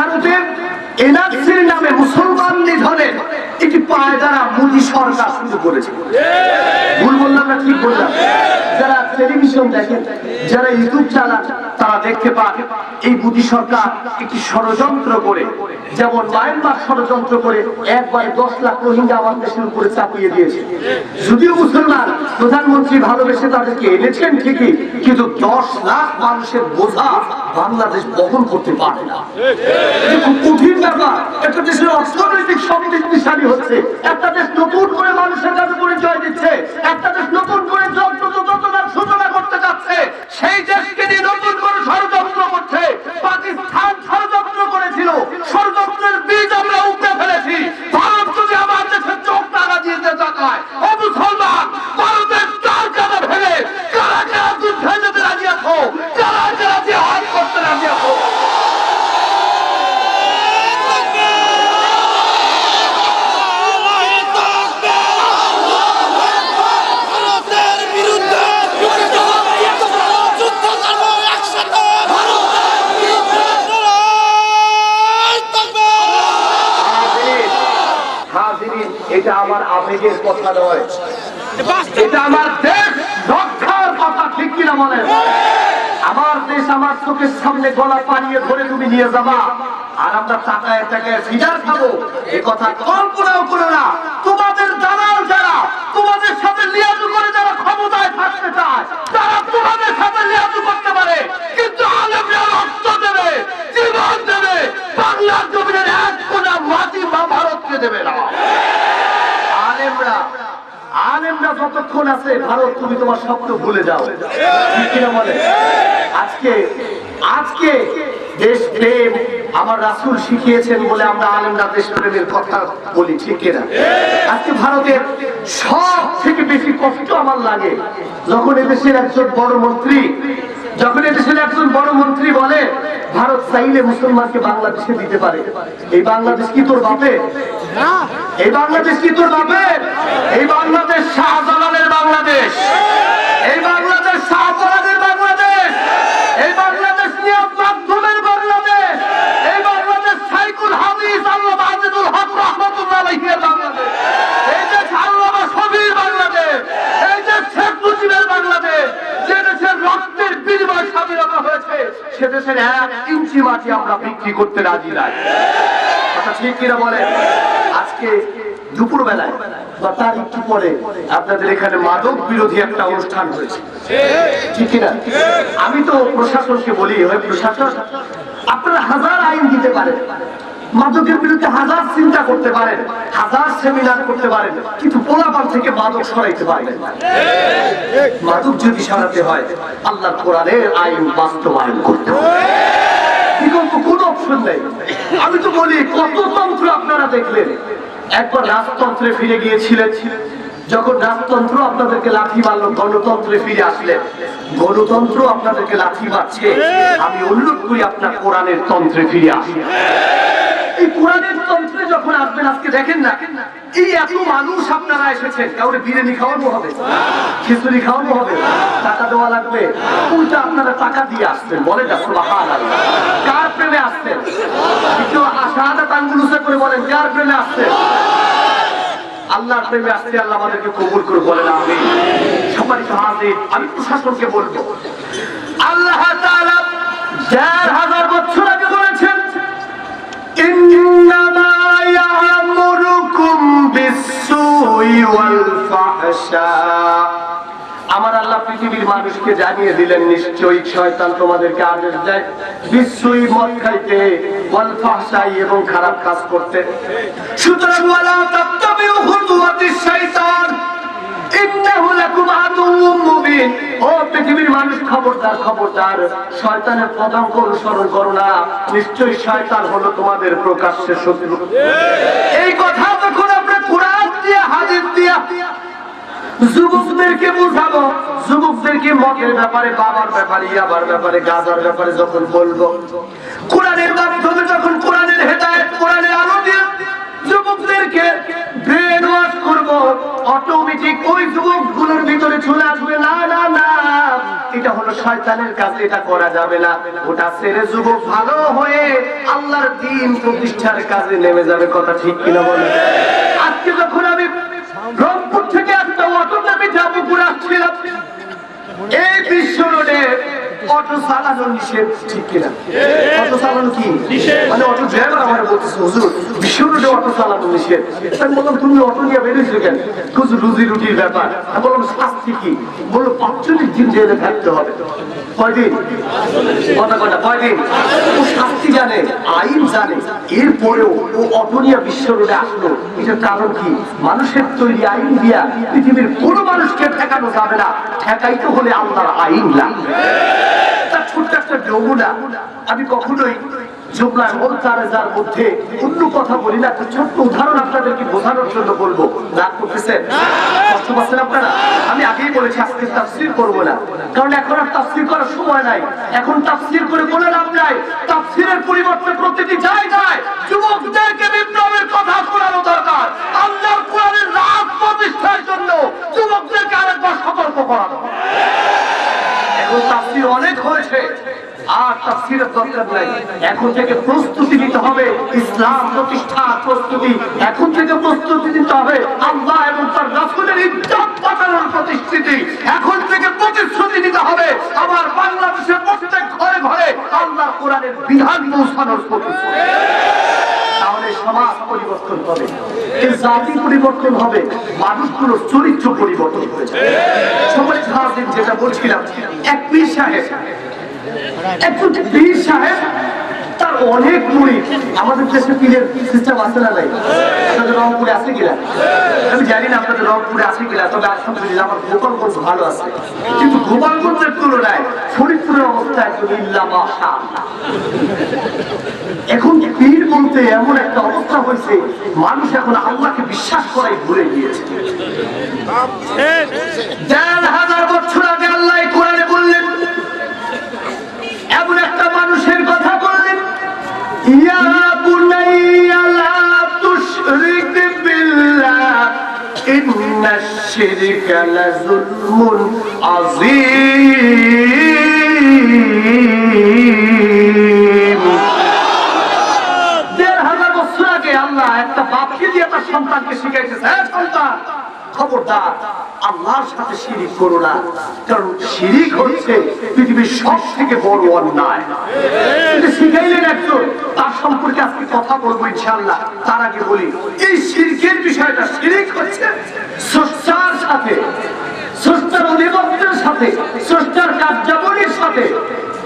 ভারতের এনআরসির নামে মুসলমান নিধনের একটি পায়দারা মোদী সরকার শুরু করেছে। ভুল বললাম না ঠিক বললাম? যারা টেলিভিশন দেখেন যারা ইউটিউব চালান, তারা দেখতে পান, এই মোদী সরকার একটি ষড়যন্ত্র করে, যেমন মায়ানমার ষড়যন্ত্র করে একবারে দশ লাখ রোহিঙ্গা আমার দেশের উপরে চাপিয়ে দিয়েছে। যদিও মুসলমান প্রধানমন্ত্রী ভালোবেসে তাদেরকে এনেছেন ঠিকই, কিন্তু দশ লাখ মানুষের বোঝা বাংলাদেশ বহন করতে পারে না। কঠিন ব্যাপার। একটা দেশের অর্থনৈতিক সমৃদ্ধিশালী হচ্ছে, একটা দেশ নতুন করে মানুষের কাছে পরিচয় দিচ্ছে, একটা দেশ নতুন করে সূচনা করতে সেই ষড়যন্ত্র করেছিল, ষড়যন্ত্রের বীজ আমরা উপড়ে ফেলেছি। ভারত যদি আমার দেশের চোখ টাকা দিয়ে তাকায় ও মুসলমান ভারতের তার কাটা ফেলে কারা কারা যুদ্ধে যেতে রাজি আছো কারা কারা জিহাদ করতে রাজি আছো ভারতের বিরুদ্ধে যুদ্ধ করব একসাথে লড়াই থাকবে। হাজিরিন, হাজিরিন, এটা আমার আবেগের কথা নয়। এটা আমার দেশ রক্ষার কথা, ঠিক কিনা বলে আমার দেশ আমার চোখের সামনে গলা পানিয়ে ধরে তুমি নিয়ে যাবা। আর আমরা টাকায় টাকায় ফিডার খাব। এ কথা কল্পনাও করো না তোমাদের দালাল যারা তোমাদের সাথে লিয়াজু করে যারা ক্ষমতায় থাকতে চায় তারা তোমাদের সাথে লিয়াজু করতে পারে কিন্তু আলেমরা রক্ত দেবে জীবন দেবে বাংলার জমিনের এক কোনা মাটি বা ভারতকে দেবে না আলেমরা আলেমরা যতক্ষণ আছে ভারত তুমি তোমার স্বপ্ন ভুলে যাও। আজকে আজকে দেশ প্রেম আমার রাসুল শিখিয়েছেন বলে আমরা আলমরা দেশ প্রেমের কথা বলি, ঠিক না আজকে ভারতের সব থেকে বেশি কষ্ট আমার লাগে যখন এদেশের একজন বড় মন্ত্রী যখন এদেশের একজন বড় মন্ত্রী বলে, ভারত চাইলে মুসলমানকে বাংলাদেশে দিতে পারে। এই বাংলাদেশ কি তোর বাপে? এই বাংলাদেশ কি তোর বাপে? এই বাংলাদেশ শাহজালালের বাংলাদেশ। এই বাংলাদেশ শাহজালালের বাংলাদেশ এই বাংলাদেশ নিয়াজ মাধ্যমের বাংলাদেশ এই বাংলাদেশ সাইকুল হাদিস আল্লাহ আজিদুল হক রহমতুল্লাহ আলাইহির বাংলাদেশ এই দেশ আল্লামা শফির বাংলাদেশ এই দেশ শেখ মুজিবের বাংলাদেশ যে দেশের রক্তের বিনিময় স্বাধীনতা হয়েছে সে দেশের এক ইঞ্চি মাটি আমরা বিক্রি করতে রাজি নাই। কথা ঠিক কিনা বলেন? আজকে দুপুর বেলায় বা তার একটু পরে আপনাদের এখানে মাদক বিরোধী একটা অনুষ্ঠান হয়েছে। ঠিক কিনা? আমি তো প্রশাসনকে বলি প্রশাসন আপনারা হাজার আইন দিতে পারেন। মাদকের বিরুদ্ধে হাজার চিন্তা করতে পারেন, হাজার সেমিনার করতে পারেন, কিন্তু পোলাপান থেকে মাদক সরাইতে পারেন মাদক যদি সরাতে হয় আল্লাহ কোরআনের আইন বাস্তবায়ন করতে হবে। কোনো অপশন আমি তো বলি, কত তন্ত্র আপনারা দেখলেন। একবার রাজতন্ত্রে ফিরে গিয়েছিলেন। যখন রাজতন্ত্র আপনাদেরকে লাঠি মারলো, গণতন্ত্রে ফিরে আসলেন গণতন্ত্র আপনাদেরকে লাঠি মারছে, আমি অনুরোধ করি আপনার কোরআনের তন্ত্রে ফিরে আসেন। এই তন্ত্রে যখন আসবেন, আজকে দেখেন না, এই এত মানুষ আপনারা এসেছেন বিরিয়ানি খাওয়ানো হবে খাওয়ানো হবে, টাকা দেওয়া লাগবে আপনারা টাকা দিয়ে বলে কার প্রেমে আসছেন? কেউ শাহাদাত আঙ্গুলুসে করে বলেন, কার প্রেমে আসছেন? আল্লাহর প্রেমে আসতে আল্লাহ আমাদেরকে কবুল করে বলেন আমি সবাই হাজির, আমি প্রশাসনকে বলব, আল্লাহ চার হাজার বছর আগে বলেছেন আমার আল্লাহ পৃথিবীর মানুষকে জানিয়ে দিলেন, নিশ্চয়ই শয়তান তোমাদেরকে আদেশ দেয় বিশ্বই মদ খাইতে। এবং খারাপ কাজ শয়তান হলো তোমাদের প্রকাশ্যে শত্রু। এই কথা যখন আমরা কোরআন দিয়ে যুবকদেরকে বুঝাবো, যুবকদেরকে মদের ব্যাপারে, বাবার ব্যাপারে, ইয়াবার ব্যাপারে, গাজার ব্যাপারে যখন বলব, কোরআনের মাধ্যমে যখন কোরআনের হেদায়েত কোরআনের আলো দিয়ে যুবকদেরকে ব্রেন ওয়াশ করব। অটোমেটিক ওই যুবকগুলোর ভিতরে চলে আসবে না না না এটা হলো শয়তানের কাছে এটা করা যাবে না। ওটা ছেড়ে যুবক ভালো হয়ে আল্লাহর দিন প্রতিষ্ঠার কাজে নেমে যাবে কথা ঠিক কিনা বলে? আজকে যখন আমি রংপুর থেকে একটা অটোতে আমি যাবপুর আসছিলাম এই বিশ্ব রোডে অটো চালানো নিষেধ ঠিক কিনা? অটো চালানো কি? মানে অটো ড্রাইভার বিশ্ব আসলো। এটার কারণ কি? মানুষের তৈরি আইন দিয়া পৃথিবীর কোনো মানুষকে ঠেকানো যাবে না। ঠেকাইতে হলে আল্লাহর আইন লাগবে। ছোট্ট একটা নমুনা। আমি কখনোই রাগ পরিবর্তে প্রতিটি জায়গায় যুবকদেরকে বিপ্লবের কথা শোনানো দরকার। আল্লাহর কোরআনের রাজ প্রতিষ্ঠার জন্য যুবকদেরকে আরেকবার সতর্ক করানো। এখন তাফসির অনেক হয়েছে। আর তাফসিরের দরকার নাই। এখন থেকে প্রস্তুতি নিতে হবে, ইসলাম প্রতিষ্ঠার প্রস্তুতি। এখন থেকে প্রস্তুতি নিতে হবে, আল্লাহ এবং তার রাসূলের ইজ্জত বাঁচানোর প্রতিশ্রুতি। এখন থেকে প্রতিশ্রুতি নিতে হবে, আমার বাংলাদেশের প্রত্যেক ঘরে ঘরে আল্লাহ কোরআনের বিধান পৌঁছানোর প্রতিশ্রুতি। তাহলে সমাজ পরিবর্তন হবে জাতি পরিবর্তন হবে, মানুষগুলোর চরিত্র পরিবর্তন হয়ে যেটা বলছিলাম এক পীর সাহেব এখন পীর বলতে এমন একটা অবস্থা হয়েছে, মানুষ এখন আল্লাহকে বিশ্বাস করাই ভুলে গিয়েছে। হাজার বছর আগে আল্লাহ কোরআনে বললেন এমন একটা মানুষের কথা বললেন ইয়া বুনাইয়া লা তুশরিক বিল্লাহ ইন্নাশ শিরকা লাযুলমুন আযীম। দেড় হাজার বছর আগে আল্লাহ একটা বাপকে দিয়ে তার সন্তানকে শিখাইতেছে হ্যাঁ সন্তান, খবরদার আল্লাহর সাথে শিরিক করো না, কারণ শিরিক হচ্ছে পৃথিবীর সব থেকে বড় অন্যায়। শিখাইলেন একজন, তার সম্পর্কে আজকে কথা বলব ইনশাআল্লাহ। তার আগে বলি, এই শিরকের বিষয়টা শিরিক হচ্ছে স্রষ্টার সাথে, স্রষ্টার অধিবক্তের সাথে, স্রষ্টার কার্যাবলীর সাথে,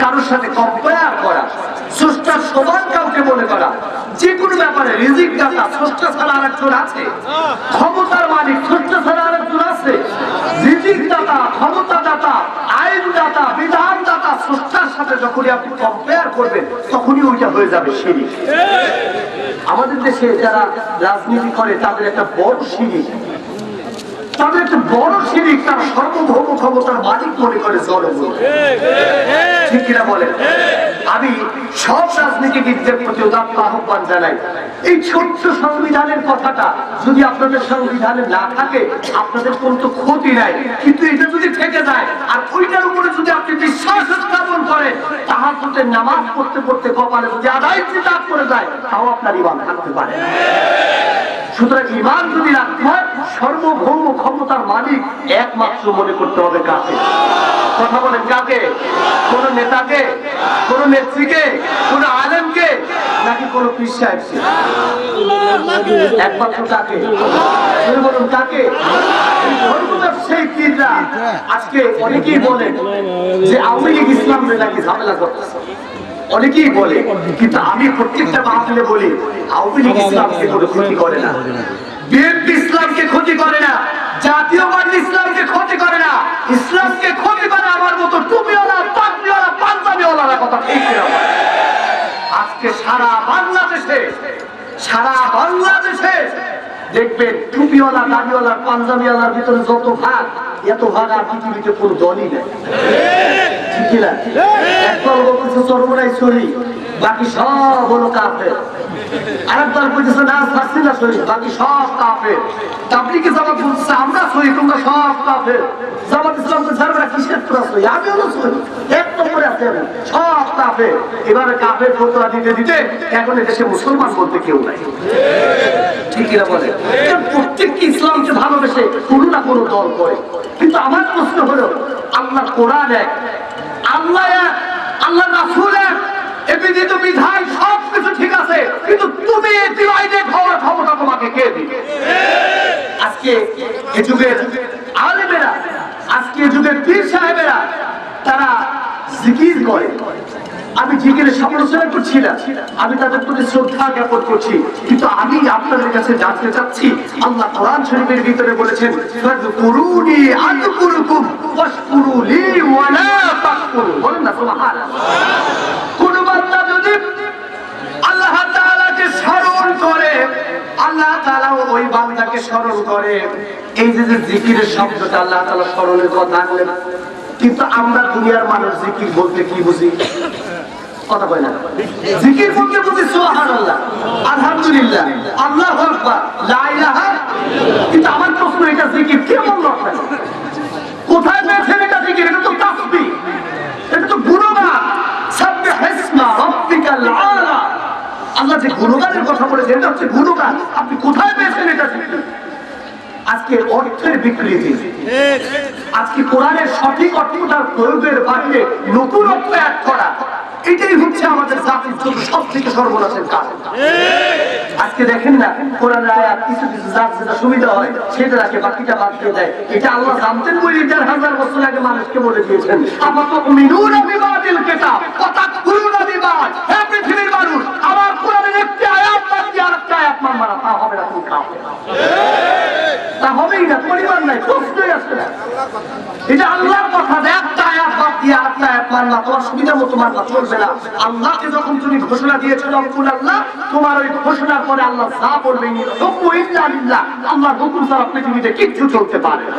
কারোর সাথে কম্পেয়ার করা, স্রষ্টার সমান কাউকে মনে করা। যে কোনো ব্যাপারে রিজিক দাতা, স্রষ্টা ছাড়া আরেকজন আছে। ক্ষমতার মালিক, স্রষ্টা ছাড়া আরেকজন আছে রিজিক দাতা ক্ষমতা দাতা আইন দাতা বিধান দাতা স্রষ্টার সাথে যখনই আপনি কম্পেয়ার করবেন, তখনই ওইটা হয়ে যাবে সিঁড়ি। আমাদের দেশে যারা রাজনীতি করে, তাদের একটা বড় সিঁড়ি। তাদের একটা বড় শিরিক তার সর্বভৌম ক্ষমতার মালিক মনে করে জনগণ। ঠিক কিনা বলেন? আমি সব রাজনীতিবিদদের প্রতি উদাত্ত আহ্বান জানাই। এই ছোট্ট সংবিধানের কথাটা যদি আপনাদের সংবিধানে না থাকে, আপনাদের কোন তো ক্ষতি নাই। কিন্তু এটা যদি থেকে যায়, আর ওইটার উপরে যদি আপনি বিশ্বাস স্থাপন করেন, তাহার নামাজ পড়তে পড়তে কপালে যদি আদায় চিন্তা করে যায়, তাও আপনার ইমান থাকতে পারে। সুতরাং ইমান যদি রাখতে হয়, সর্বভৌম ক্ষমতার মালিক একমাত্র মনে করতে হবে কাকে? কথা বলেন কাকে? কোন নেতাকে? কোন নেত্রীকে? কোন আলেমকে? নাকি কোন ইসলামে অনেকেই বলে, কিন্তু আমি প্রত্যেকটা মাহফিলে বলি, আওয়ামী লীগ ইসলামকে কোনো ক্ষতি করে না। বিএনপি ইসলামকে ক্ষতি করে না। জাতীয়বাদী ইসলামকে ক্ষতি করে না। ইসলামকে ক্ষতি করে আমার মতো টুপিওয়ালা পাগড়িওয়ালা পাঞ্জাবিওয়ালারা কথা ঠিক? আজকে সারা বাংলাদেশে সারা বাংলাদেশে দেখবেন টুপিওয়ালা, দাড়িওয়ালা, পাঞ্জাবিওয়ালার ভিতরে যত ভাগ, এত ভাগ আর পৃথিবীতে কোনো দলই নেই। ঠিক কিনা? একদল বলতেছে চরমরাই চলি বাকি সব হলো কাফের। আরেকবার বলতেছে না শাস্তি না সহি বাকি সব কাফের। তাবলিকে জামাত বলছে আমরা সহি তোমরা সব কাফের। জামাত ইসলাম তো ঝাড়বেলা কিসের তোরা আমি হলো সহি এক নম্বরে আছে সব কাফের। এবারে কাফের ফতোয়া দিতে দিতে এখন এদেশে মুসলমান বলতে কেউ নাই। ঠিক কিনা বলে? প্রত্যেককে ইসলামকে ভালোবেসে কোনো না কোনো দল করে? কিন্তু আমার প্রশ্ন হলো আল্লাহ কোরআন এক, আল্লাহ এক আল্লাহ রাসূল এক। বিধান সব কিছু ঠিক আছে, কিন্তু তুমি কে দিবে? আজকে এ যুগের আলেমেরা, আজকে এ যুগের পীর সাহেবেরা, তারা আমি জিকিরের সমালোচনা করছি না, আমি তাদের প্রতি শ্রদ্ধা জ্ঞাপন করছি, কিন্তু আমি আপনাদের কাছে জানতে চাচ্ছি, আল্লাহ কোরআন শরীফের ভিতরে বলেছেন ফাযকুরুনি আযকুরুকুম ওয়াশকুরুলি ওয়ালা তাকফুরুন। বলেন না, সুবহানাল্লাহ। করে, আল্লাহ তাআলা ওই বান্দাকে স্মরণ করে। এই যে যে জিকিরের শব্দটা আল্লাহ তাআলা স্মরণের কথা আনলেন, কিন্তু আমরা দুনিয়ার মানুষ জিকির বলতে কি বুঝি? কোথায় পেয়েছেন এটা জিকির এটা তো তাসবিহ এটা তো গুণগান সাব্বিহ ইসমা রাব্বিকাল আলা আল্লাহ যে গুণগানের কথা বলেছেন, এটা হচ্ছে গুণগান। আপনি কোথায় পেয়েছেন এটা আজকে অর্থের বিকৃতি আজকে কোরআনের সঠিক অর্থটার প্রয়োগের বাইরে নতুন অর্থ এক করা। এটাই হচ্ছে আমাদের জাতির জন্য সব থেকে সর্বনাশের কাজ। আজকে দেখেন না কোরআনের আয়াত কিছু কিছু জাত যেটা সুবিধা হয় সেটা রাখে বাকিটা বাদ দিয়ে দেয়। এটা আল্লাহ জানতেন বলে দেড় হাজার বছর আগে মানুষকে বলে দিয়েছেন। আমার তো মিনুন বিবাদিল কেতাব কথা কুরুন বিবাদ হে পৃথিবীর মানুষ আমার কোরআনের একটি আয়াত বাদ দিয়ে আরেকটা আয়াত মান মারা তা হবেই না পরিবার নাই, প্রশ্নই না। এটা আল্লাহর কথা একটা মানলা মতো না। যখন তুমি আল্লাহ, তোমার ওই পৃথিবীতে কিচ্ছু চলতে পারে না।